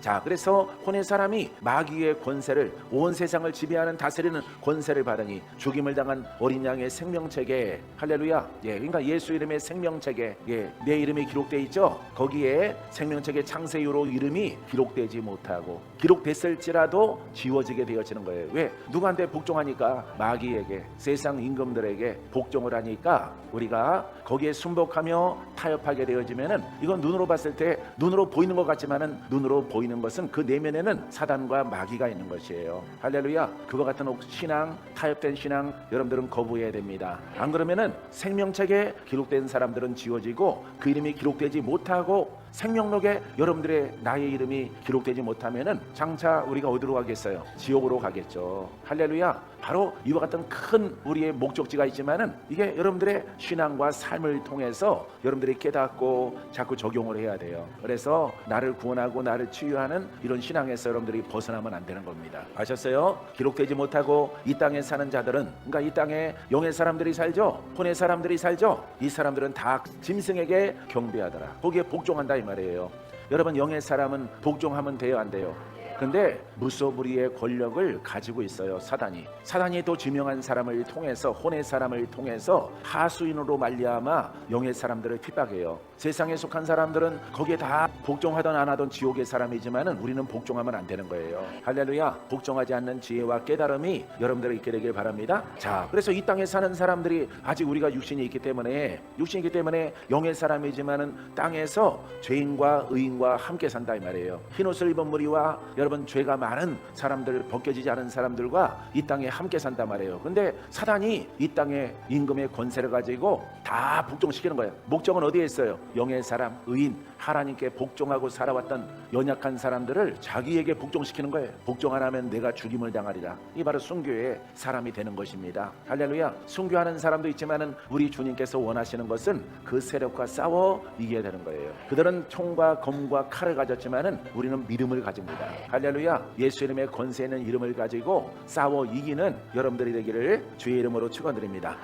자, 그래서 혼의 사람이 마귀의 권세를 온 세상을 지배하는 다스리는 권세를 받으니 죽임을 당한 어린 양의 생명책에 할렐루야. 예, 그러니까 예수 이름의 생명책에 예, 내 이름이 기록돼 있죠. 거기에 생명책의 창세 이후로 이름이 기록되지 못하고 기록됐을지라도 지워지게 되어지는 거예요. 왜? 누구한테 복종하니까 마귀에게 세상 임금들에게 복종을 하니까 우리가 거기에 순복하며 타협하게 되어지면은 이건 눈으로 봤을 때 눈으로 보이는 것 같지만은 눈으로 보이는 것은 그 내면에는 사단과 마귀가 있는 것이에요. 할렐루야. 그와 같은 신앙, 타협된 신앙 여러분들은 거부해야 됩니다. 안 그러면은 생명책에 기록된 사람들은 지워지고 그 이름이 기록되지 못하고 생명록에 여러분들의 나의 이름이 기록되지 못하면은 장차 우리가 어디로 가겠어요? 지옥으로 가겠죠. 할렐루야. 바로 이와 같은 큰 우리의 목적지가 있지만은 이게 여러분들의 신앙과 삶을 통해서 여러분들이 깨닫고 자꾸 적용을 해야 돼요. 그래서 나를 구원하고 나를 치유하는 이런 신앙에서 여러분들이 벗어나면 안 되는 겁니다. 아셨어요? 기록되지 못하고 이 땅에 사는 자들은 그러니까 이 땅에 영의 사람들이 살죠. 혼의 사람들이 살죠. 이 사람들은 다 짐승에게 경배하더라. 거기에 복종한다 이 말이에요. 여러분 영의 사람은 복종하면 돼요, 안 돼요? 근데 무소불위의 권력을 가지고 있어요 사단이. 사단이 또 지명한 사람을 통해서 혼의 사람을 통해서 하수인으로 말미암아 영의 사람들을 핍박해요. 세상에 속한 사람들은 거기에 다 복종하던 안 하던 지옥의 사람이지만은 우리는 복종하면 안 되는 거예요. 할렐루야. 복종하지 않는 지혜와 깨달음이 여러분들에게 있게 되길 바랍니다. 자 그래서 이 땅에 사는 사람들이 아직 우리가 육신이 있기 때문에 육신이 있기 때문에 영의 사람이지만은 땅에서 죄인과 의인과 함께 산다 이 말이에요. 흰옷을 입은 무리와 여러 분 죄가 많은 사람들 벗겨지지 않은 사람들과 이 땅에 함께 산다 말이에요. 근데 사단이 이 땅에 임금의 권세를 가지고 다 복종시키는 거예요. 목적은 어디에 있어요? 영의 사람, 의인, 하나님께 복종하고 살아왔던 연약한 사람들을 자기에게 복종시키는 거예요. 복종 안 하면 내가 죽임을 당하리라. 이 바로 순교의 사람이 되는 것입니다. 할렐루야. 순교하는 사람도 있지만은 우리 주님께서 원하시는 것은 그 세력과 싸워 이겨야 되는 거예요. 그들은 총과 검과 칼을 가졌지만은 우리는 믿음을 가집니다. 할렐루야. 예수 이름의 권세 있는 이름을 가지고 싸워 이기는 여러분들이 되기를 주의 이름으로 축원드립니다.